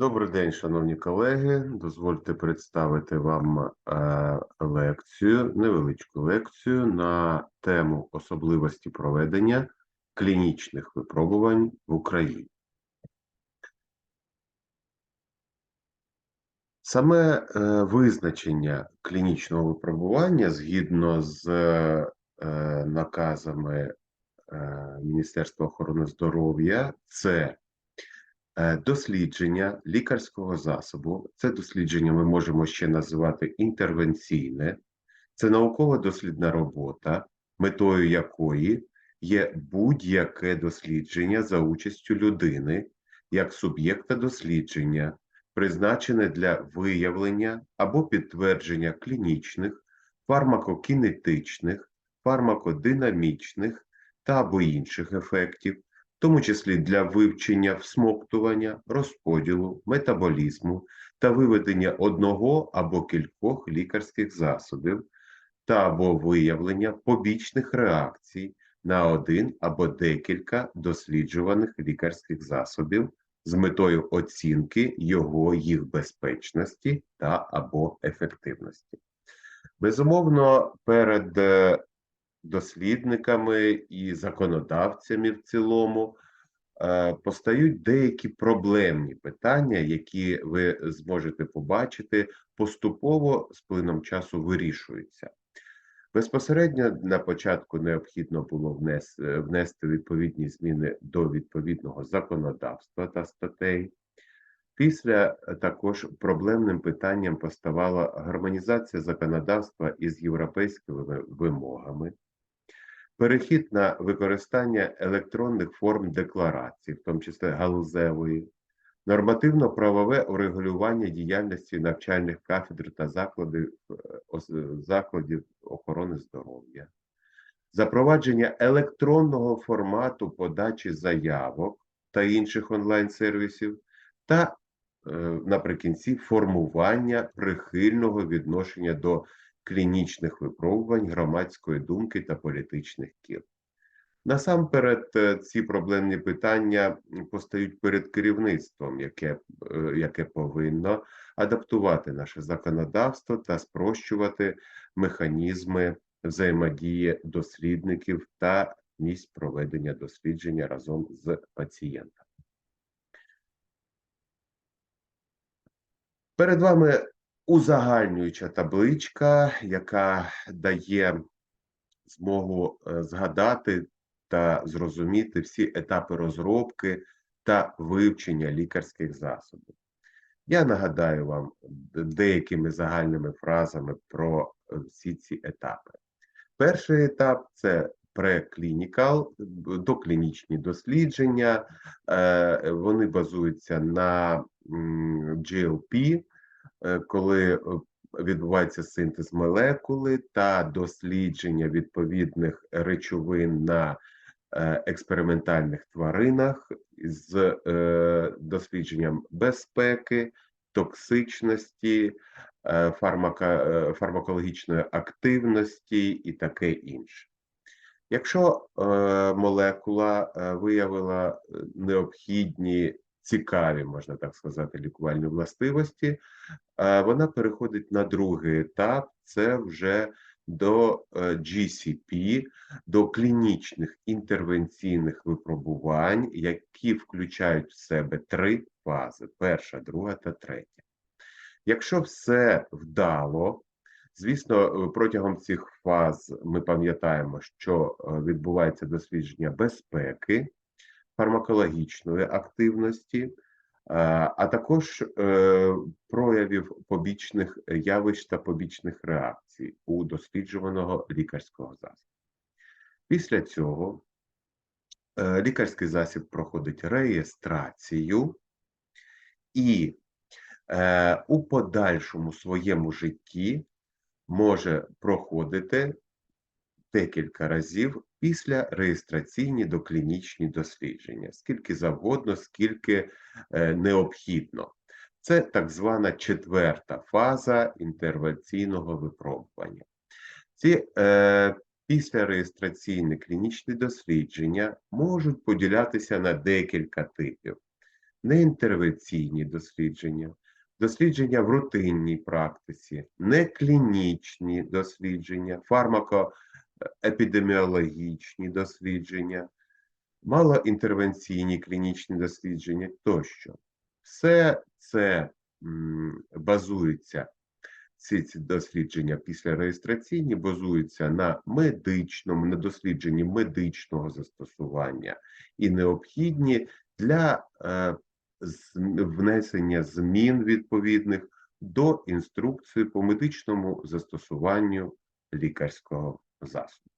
Добрий день, шановні колеги. Дозвольте представити вам е, лекцію, невеличку лекцію на тему особливості проведення клінічних випробувань в Україні. Саме е, визначення клінічного випробування згідно з е, наказами Міністерства охорони здоров'я це Дослідження лікарського засобу. Це дослідження ми можемо ще називати інтервенційне, це наукова дослідна робота, метою якої є будь-яке дослідження за участю людини як суб'єкта дослідження, призначене для виявлення або підтвердження клінічних, фармакокінетичних, фармакодинамічних та або інших ефектів тому числі для вивчення всмоктування, розподілу, метаболізму та виведення одного або кількох лікарських засобів та або виявлення побічних реакцій на один або декілька досліджуваних лікарських засобів з метою оцінки його їх безпечності та або ефективності. Безумовно, перед е, дослідниками і законодавцями в цілому е, постають деякі проблемні питання, які ви зможете побачити, поступово з плином часу вирішуються. Безпосередньо на початку необхідно було внести відповідні зміни до відповідного законодавства та статей. Після також проблемним питанням поставала гармонізація законодавства із європейськими вимогами перехід на використання електронних форм декларацій, в тому числі галузевої, нормативно-правове урегулювання діяльності навчальних кафедр та закладів, е, закладів охорони здоров'я, запровадження електронного формату подачі заявок та інших онлайн-сервісів, та е, наприкінці формування прихильного відношення до клінічних випробувань громадської думки та політичних кіл. Насамперед, е, ці проблемні питання постають перед керівництвом, яке е, яке повинно адаптувати наше законодавство та спрощувати механізми взаємодії дослідників та місць проведення дослідження разом з пацієнтом. Перед вами узагальнююча табличка, яка дає змогу е, згадати та зрозуміти всі етапи розробки та вивчення лікарських засобів. Я нагадаю вам деякими загальними фразами про е, всі ці етапи. Перший етап це преклінікал, доклінічні дослідження, е, вони базуються на GLP, коли е, відбувається синтез молекули та дослідження відповідних речовин на е, експериментальних тваринах з дослідженням безпеки, токсичності, фармакологічної активності і таке інше. Якщо молекула виявила необхідні цікаві, можна так сказати, лікувальні властивості, вона переходить на другий етап, це вже до е, GCP, до клінічних інтервенційних випробувань, які включають в себе три фази: перша, друга та третя. Якщо все вдало, звісно, протягом цих фаз ми пам'ятаємо, що е, відбувається дослідження безпеки, фармакологічної активності, а також е, проявів побічних явищ та побічних реакцій у досліджуваного лікарського засобу. Після цього е, лікарський засіб проходить реєстрацію і е, у подальшому своєму житті може проходити декілька разів після реєстраційні доклінічні дослідження, скільки завгодно, скільки е, необхідно. Це так звана четверта фаза інтервенційного випробування. Ці е, післяреєстраційні клінічні дослідження можуть поділятися на декілька типів. неінтервенційні дослідження, дослідження в рутинній практиці, неклінічні дослідження, фармакоепідеміологічні дослідження, малоінтервенційні клінічні дослідження тощо. Все це базується, ці, ці дослідження після реєстраційні базуються на медичному, на дослідженні медичного застосування і необхідні для е, внесення змін відповідних до інструкції по медичному застосуванню лікарського засобу.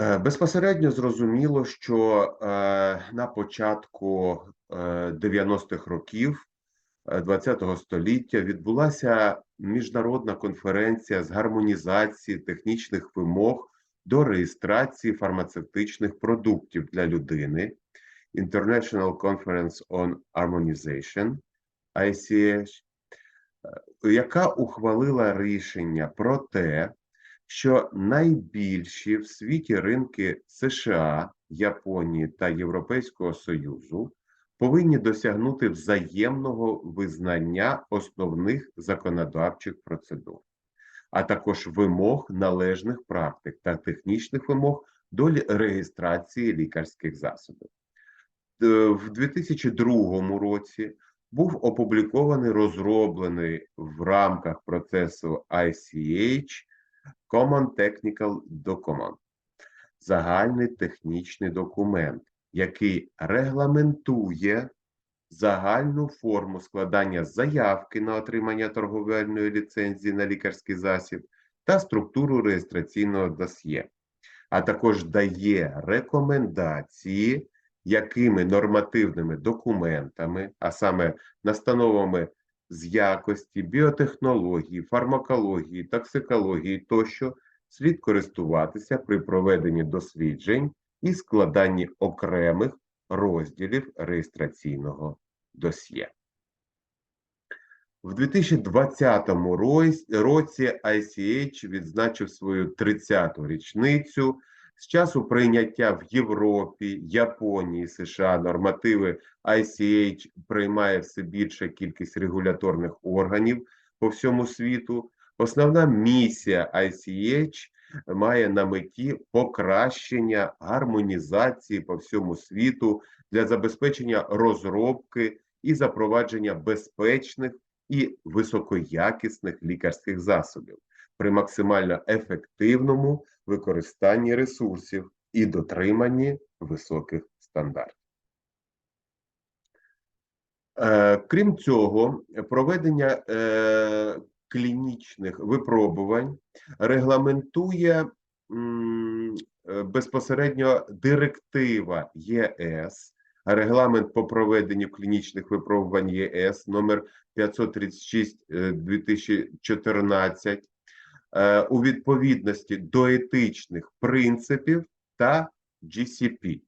Е, Безпосередньо зрозуміло, що е, на початку е, 90-х років ХХ століття відбулася міжнародна конференція з гармонізації технічних вимог до реєстрації фармацевтичних продуктів для людини International Conference on Harmonization ICH, е, яка ухвалила рішення про те, що найбільші в світі ринки США, Японії та Європейського Союзу повинні досягнути взаємного визнання основних законодавчих процедур, а також вимог належних практик та технічних вимог до реєстрації лікарських засобів. Е, В 2002 році був опублікований розроблений в рамках процесу ICH Common Technical Document загальний технічний документ, який регламентує загальну форму складання заявки на отримання торговельної ліцензії на лікарський засіб та структуру реєстраційного досьє, а також дає рекомендації, якими нормативними документами, а саме настановами з якості, біотехнології, фармакології, токсикології тощо слід користуватися при проведенні досліджень і складанні окремих розділів реєстраційного досьє. В 2020 роз- році ICH відзначив свою 30-ту річницю. З часу прийняття в Європі, Японії, США нормативи ICH приймає все більша кількість регуляторних органів по всьому світу. Основна місія ICH має на меті покращення гармонізації по всьому світу для забезпечення розробки і запровадження безпечних і високоякісних лікарських засобів при максимально ефективному використанні ресурсів і дотриманні високих стандартів. Е, Крім цього, проведення е, клінічних випробувань регламентує е, безпосередньо директива ЄС, регламент по проведенню клінічних випробувань ЄС номер 536 е, 2014 е, у відповідності до етичних принципів та GCP.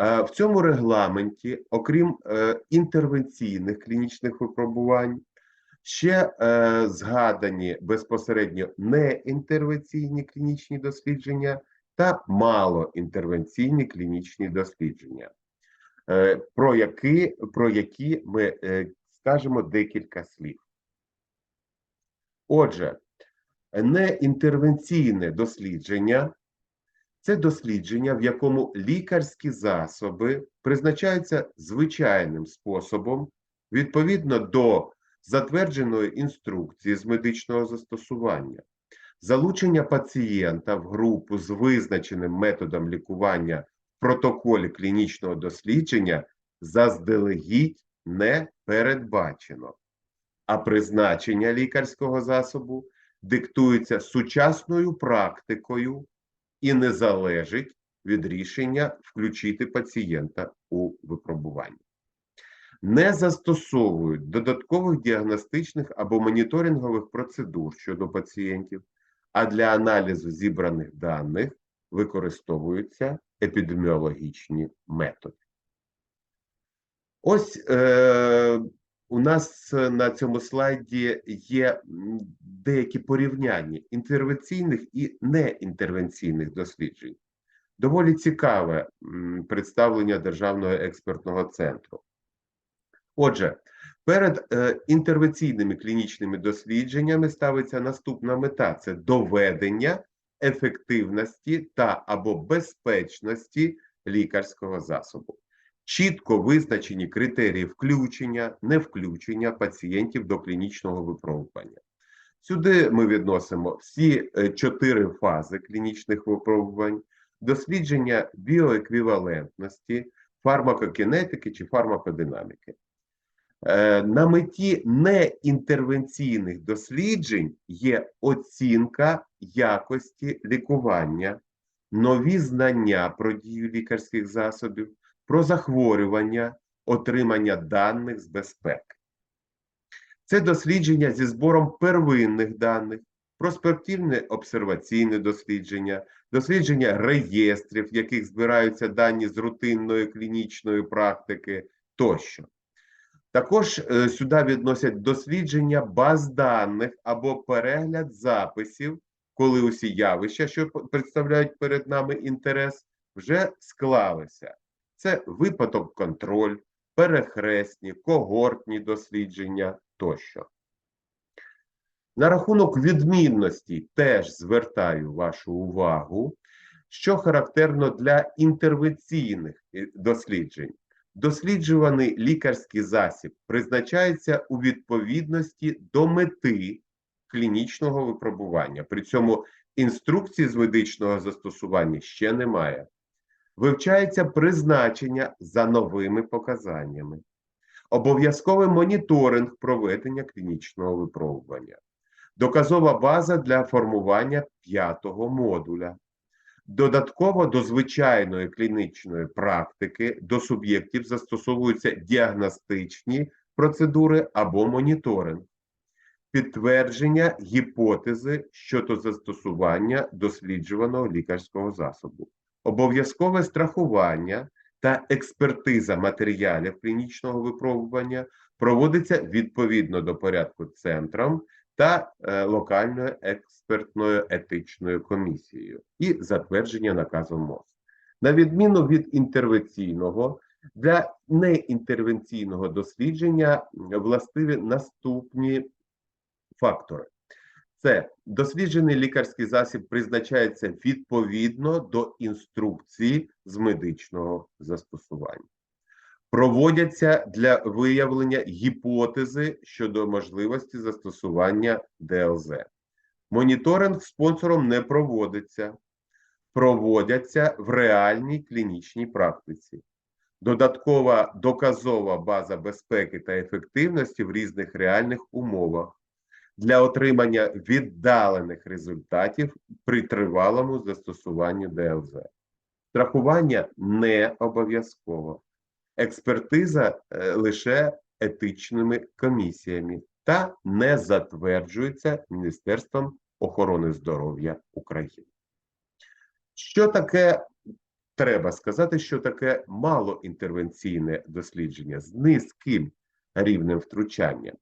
Е, В цьому регламенті, окрім е, інтервенційних клінічних випробувань, ще е, згадані безпосередньо неінтервенційні клінічні дослідження та малоінтервенційні клінічні дослідження, е, про які, про які ми е, скажемо декілька слів. Отже, неінтервенційне дослідження. Це дослідження, в якому лікарські засоби призначаються звичайним способом відповідно до затвердженої інструкції з медичного застосування, залучення пацієнта в групу з визначеним методом лікування в протоколі клінічного дослідження заздалегідь не передбачено, а призначення лікарського засобу диктується сучасною практикою і не залежить від рішення включити пацієнта у випробування. Не застосовують додаткових діагностичних або моніторингових процедур щодо пацієнтів, а для аналізу зібраних даних використовуються епідеміологічні методи. Ось е, у нас на цьому слайді є деякі порівняння інтервенційних і неінтервенційних досліджень. Доволі цікаве представлення Державного експертного центру. Отже, перед е, інтервенційними клінічними дослідженнями ставиться наступна мета: це доведення ефективності та або безпечності лікарського засобу. Чітко визначені критерії включення, невключення пацієнтів до клінічного випробування. Сюди ми відносимо всі е, чотири фази клінічних випробувань, дослідження біоеквівалентності, фармакокінетики чи фармакодинаміки. Е, На меті неінтервенційних досліджень є оцінка якості лікування, нові знання про дію лікарських засобів, про захворювання, отримання даних з безпеки. Це дослідження зі збором первинних даних, проспективне обсерваційне дослідження, дослідження реєстрів, в яких збираються дані з рутинної клінічної практики тощо. Також е, сюди відносять дослідження баз даних або перегляд записів, коли усі явища, що представляють перед нами інтерес, вже склалися. Це випадок контроль, перехресні, когортні дослідження тощо. На рахунок відмінності теж звертаю вашу увагу, що характерно для інтервенційних е, досліджень. Досліджуваний лікарський засіб призначається у відповідності до мети клінічного випробування. При цьому інструкції з медичного застосування ще немає. Вивчається призначення за новими показаннями. Обов'язковий моніторинг проведення клінічного випробування. Доказова база для формування п'ятого модуля. Додатково до звичайної клінічної практики до суб'єктів застосовуються діагностичні процедури або моніторинг, підтвердження гіпотези щодо застосування досліджуваного лікарського засобу, обов'язкове страхування та експертиза матеріалів клінічного випробування проводиться відповідно до порядку центром та е, локальною експертною етичною комісією і затвердження наказом МОЗ. На відміну від інтервенційного, для неінтервенційного дослідження властиві наступні фактори. Це досліджений лікарський засіб призначається відповідно до інструкції з медичного застосування проводяться для виявлення гіпотези щодо можливості застосування ДЛЗ. Моніторинг спонсором не проводиться, проводяться в реальній клінічній практиці. Додаткова доказова база безпеки та ефективності в різних реальних умовах для отримання віддалених результатів при тривалому застосуванні ДЛЗ. Страхування не обов'язково експертиза е, лише етичними комісіями та не затверджується Міністерством охорони здоров'я України. Що таке, треба сказати, що таке малоінтервенційне дослідження з низьким рівнем втручання?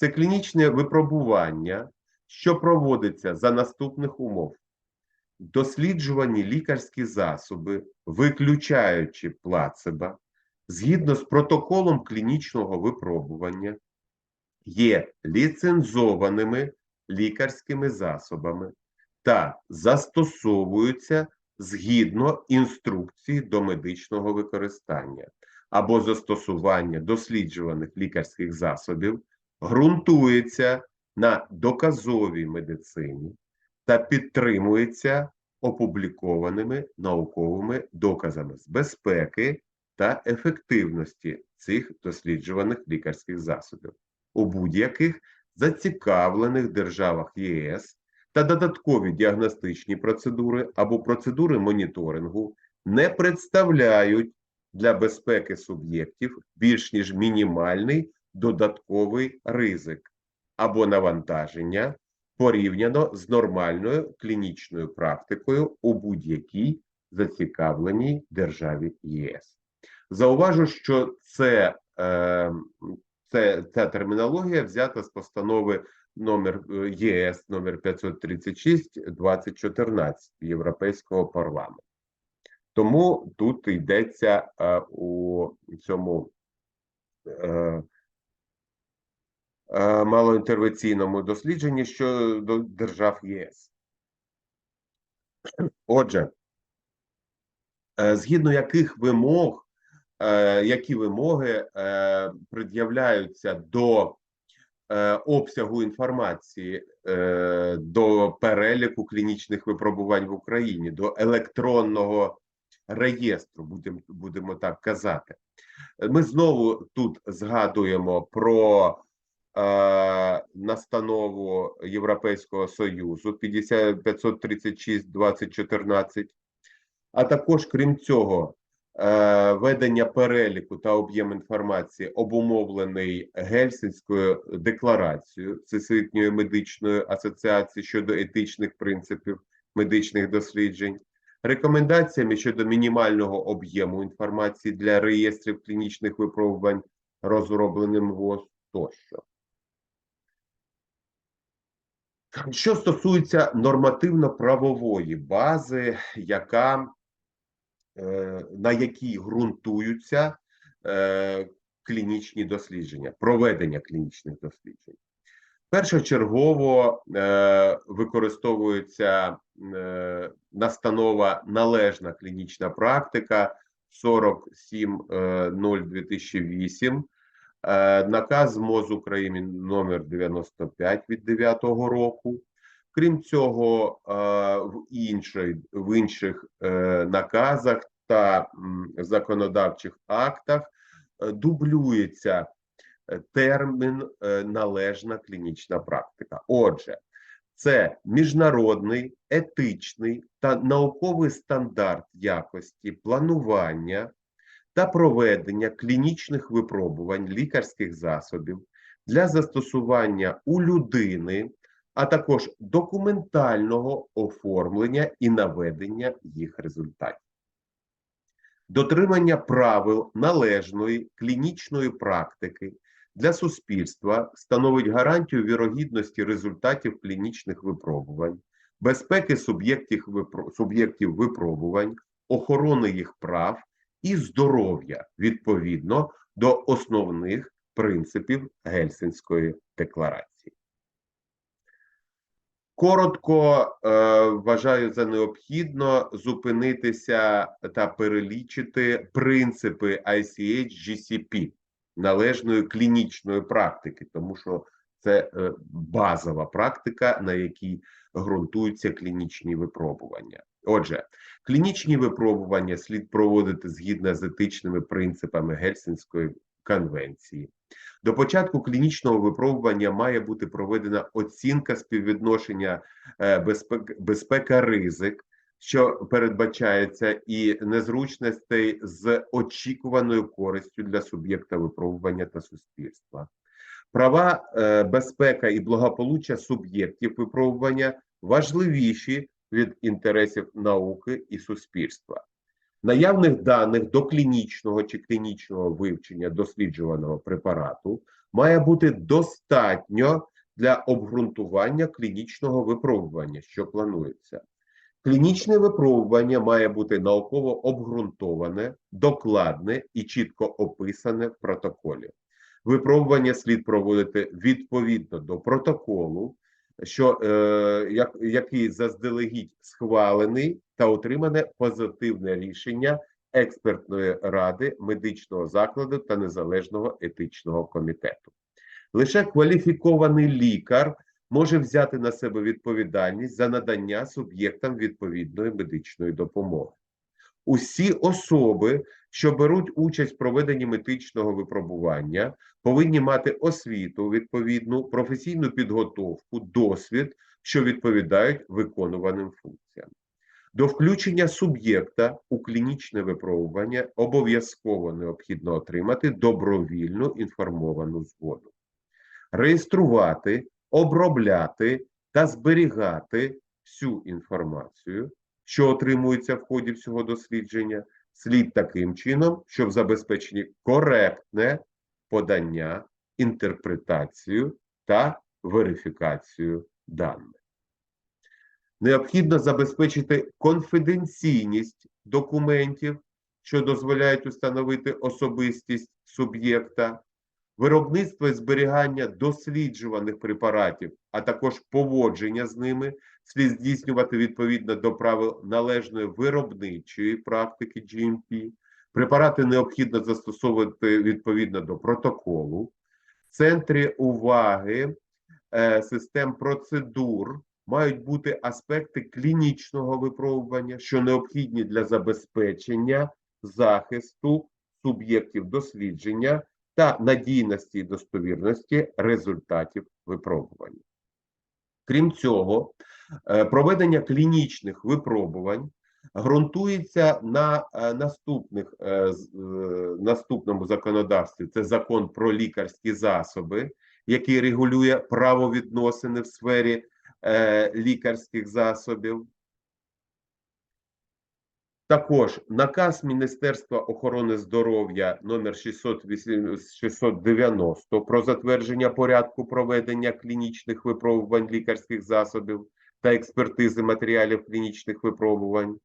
Це клінічне випробування, що проводиться за наступних умов. Досліджувані лікарські засоби, виключаючи плацебо, згідно з протоколом клінічного випробування, є ліцензованими лікарськими засобами та застосовуються згідно інструкції до медичного використання або застосування досліджуваних лікарських засобів ґрунтується на доказовій медицині та підтримується опублікованими науковими доказами з безпеки та ефективності цих досліджуваних лікарських засобів у будь-яких зацікавлених державах ЄС та додаткові діагностичні процедури або процедури моніторингу не представляють для безпеки суб'єктів більш ніж мінімальний додатковий ризик або навантаження порівняно з нормальною клінічною практикою у будь-якій зацікавленій державі ЄС. Зауважу, що це, е, це ця термінологія взята з постанови номер ЄС номер 536 2014 Європейського парламенту. Тому тут йдеться е, у цьому е, малоінтервенційному дослідженні щодо держав ЄС. Отже, е, згідно яких вимог, е, які вимоги е, пред'являються до е, обсягу інформації е, до переліку клінічних випробувань в Україні, до електронного реєстру, будемо, будемо так казати. Ми знову тут згадуємо про е, настанову Європейського Союзу 50 536 2014, а також, крім цього, е, ведення переліку та об'єм інформації обумовлений Гельсінською декларацією Всесвітньої медичної асоціації щодо етичних принципів медичних досліджень, рекомендаціями щодо мінімального об'єму інформації для реєстрів клінічних випробувань, розробленим ВОЗ тощо. Що стосується нормативно-правової бази, яка, е, на якій ґрунтуються е, клінічні дослідження, проведення клінічних досліджень. Першочергово е, використовується настанова належна клінічна практика 47.0.2008, е, наказ МОЗ України номер 95 від 9 року. Крім цього, е, в, іншій, в інших е, наказах та законодавчих актах е, дублюється е, термін е, належна клінічна практика. Отже, це міжнародний, етичний та науковий стандарт якості планування та проведення клінічних випробувань лікарських засобів для застосування у людини, а також документального оформлення і наведення їх результатів. Дотримання правил належної клінічної практики для суспільства становить гарантію вірогідності результатів клінічних випробувань, безпеки суб'єктів випробувань, охорони їх прав і здоров'я відповідно до основних принципів Гельсінської декларації. Коротко е, вважаю за необхідно зупинитися та перелічити принципи ICH GCP належної клінічної практики, тому що це е, базова практика, на якій ґрунтуються клінічні випробування. Отже, клінічні випробування слід проводити згідно з етичними принципами Гельсінської конвенції. До початку клінічного випробування має бути проведена оцінка співвідношення е, безпека ризик, що передбачається, і незручностей з очікуваною користю для суб'єкта випробування та суспільства. Права, е, безпека і благополуччя суб'єктів випробування важливіші від інтересів науки і суспільства. Наявних даних до клінічного чи клінічного вивчення досліджуваного препарату має бути достатньо для обґрунтування клінічного випробування, що планується. Клінічне випробування має бути науково обґрунтоване, докладне і чітко описане в протоколі. Випробування слід проводити відповідно до протоколу, що, е, як, який заздалегідь схвалений та отримане позитивне рішення експертної ради медичного закладу та незалежного етичного комітету. Лише кваліфікований лікар може взяти на себе відповідальність за надання суб'єктам відповідної медичної допомоги. Усі особи, що беруть участь в проведенні медичного випробування, повинні мати освіту, відповідну професійну підготовку, досвід, що відповідають виконуваним функціям. До включення суб'єкта у клінічне випробування обов'язково необхідно отримати добровільну інформовану згоду. Реєструвати, обробляти та зберігати всю інформацію, що отримується в ході всього дослідження, слід таким чином, щоб забезпечені коректне подання, інтерпретацію та верифікацію даних. Необхідно забезпечити конфіденційність документів, що дозволяють установити особистість суб'єкта, виробництво і зберігання досліджуваних препаратів, а також поводження з ними слід здійснювати відповідно до правил належної виробничої практики GMP. Препарати необхідно застосовувати відповідно до протоколу. В центрі уваги е, систем процедур мають бути аспекти клінічного випробування, що необхідні для забезпечення захисту суб'єктів дослідження та надійності і достовірності результатів випробування. Крім цього, е, проведення клінічних випробувань ґрунтується на е, наступних е, наступному законодавстві. Це закон про лікарські засоби, який регулює правовідносини в сфері лікарських засобів. Також наказ Міністерства охорони здоров'я номер 608 690 про затвердження порядку проведення клінічних випробувань лікарських засобів та експертизи матеріалів клінічних випробувань.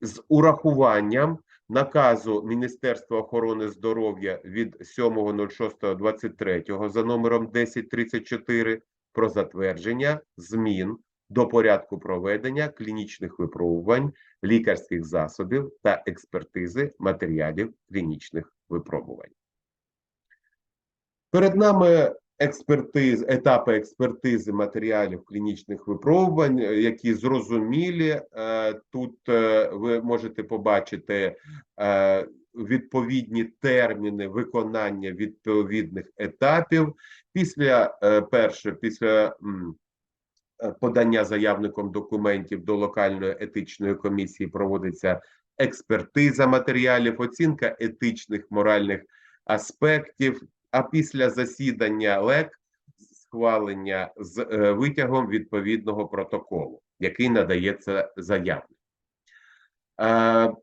З урахуванням наказу Міністерства охорони здоров'я від 7.06.23 за номером 1034 про затвердження змін до порядку проведення клінічних випробувань лікарських засобів та експертизи матеріалів клінічних випробувань. Перед нами експертиз, етапи експертизи матеріалів клінічних випробувань, е, які зрозумілі. Е, Тут е, ви можете побачити відповідні терміни виконання відповідних етапів. Після перше, після подання заявником документів до локальної етичної комісії проводиться експертиза матеріалів, оцінка етичних моральних аспектів. А після засідання ЛЕК схвалення з е, витягом відповідного протоколу, який надається заявник. Е,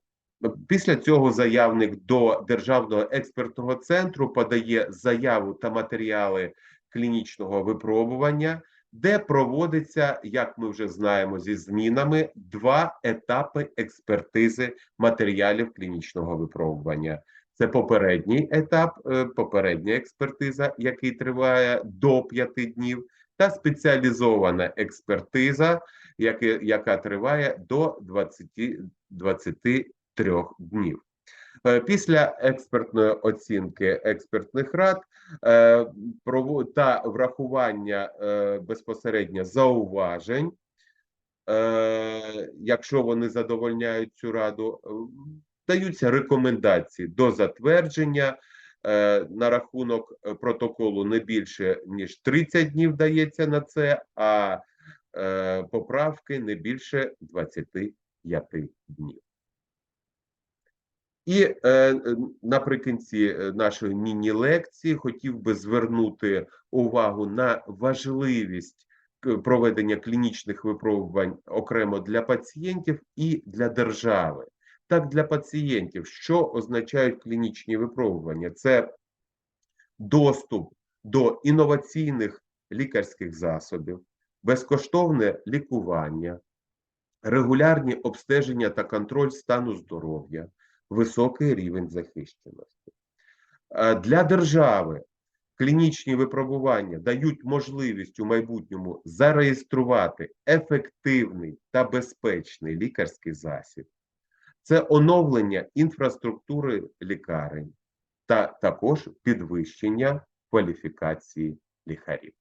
Після цього заявник до Державного експертного центру подає заяву та матеріали клінічного випробування, де проводиться, як ми вже знаємо, зі змінами два етапи експертизи матеріалів клінічного випробування. Це попередній етап, е, попередня експертиза, який триває до 5 днів, та спеціалізована експертиза, яка, яка триває до 20, 23 днів. Е, Після експертної оцінки експертних рад е, та врахування е, безпосередньо зауважень, якщо вони задовольняють цю раду, даються рекомендації до затвердження. На рахунок протоколу не більше ніж 30 днів дається на це, а поправки не більше 25 днів. І е, е, наприкінці е, нашої міні-лекції хотів би звернути увагу на важливість проведення клінічних випробувань окремо для пацієнтів і для держави. Так, для пацієнтів, що означають клінічні випробування? Це доступ до інноваційних лікарських засобів, безкоштовне лікування, регулярні обстеження та контроль стану здоров'я, високий рівень захищеності. Е, Для держави клінічні випробування дають можливість у майбутньому зареєструвати ефективний та безпечний лікарський засіб. Це оновлення інфраструктури лікарень та також підвищення кваліфікації лікарів.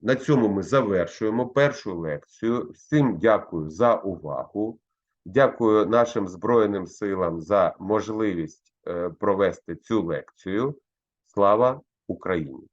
На цьому ми завершуємо першу лекцію. Всім дякую за увагу. Дякую нашим Збройним силам за можливість е, провести цю лекцію. Слава Україні!